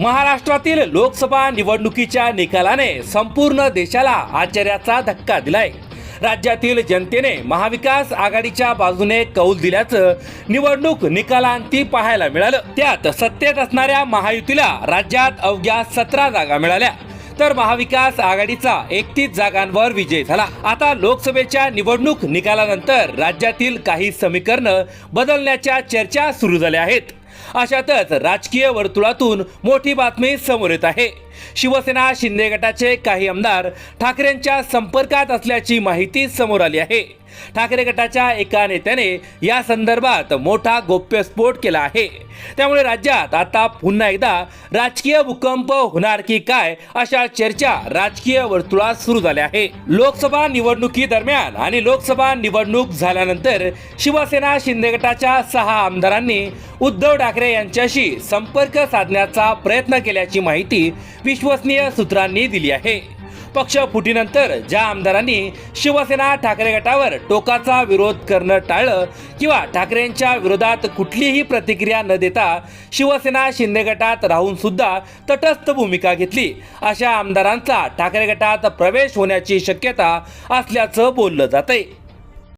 महाराष्ट्रातील लोकसभा निवडणुकीच्या निकालाने संपूर्ण देशाला आश्चर्याचा धक्का दिलाय. राज्यातील जनतेने महाविकास आघाडीच्या बाजूने कौल दिल्याचं निवडणूक निकालांती पाहायला मिळालं. त्यात सत्तेत असणाऱ्या महायुतीला राज्यात अवघ्या सतरा जागा मिळाल्या. तर महाविकास आघाडीचा एकतीस जागांवर विजय झाला. आता लोकसभेच्या निवडणूक निकालानंतर राज्यातील काही समीकरणं बदलण्याच्या चर्चा सुरू झाल्या आहेत. अशातच राजकीय वर्तुळातून मोठी बातमी समोर येत आहे. शिवसेना शिंदे गटाचे काही आमदार ठाकरेंच्या संपर्कात असल्याची माहिती समोर आली आहे. ठाकरे गटाच्या एका नेत्याने या संदर्भात मोठा गोप्यस्फोट केला आहे. त्यामुळे राज्यात आता पुन्हा एकदा राजकीय भूकंप होणार की काय अशा चर्चा राजकीय वर्तुळात सुरू झाल्या आहे. लोकसभा निवडणुकी दरम्यान आणि लोकसभा निवडणूक झाल्यानंतर शिवसेना शिंदे गटाच्या सहा आमदारांनी उद्धव ठाकरे यांच्याशी संपर्क साधण्याचा प्रयत्न केल्याची माहिती विश्वसनीय सूत्रांनी दिली आहे. पक्ष फुटीनंतर ज्या आमदारांनी शिवसेना ठाकरे गटावर टोकाचा विरोध करणं टाळलं किंवा ठाकरेंच्या विरोधात कुठलीही प्रतिक्रिया न देता शिवसेना शिंदे गटात राहून सुद्धा तटस्थ भूमिका घेतली अशा आमदारांचा ठाकरे गटात प्रवेश होण्याची शक्यता असल्याचं बोललं जातंय.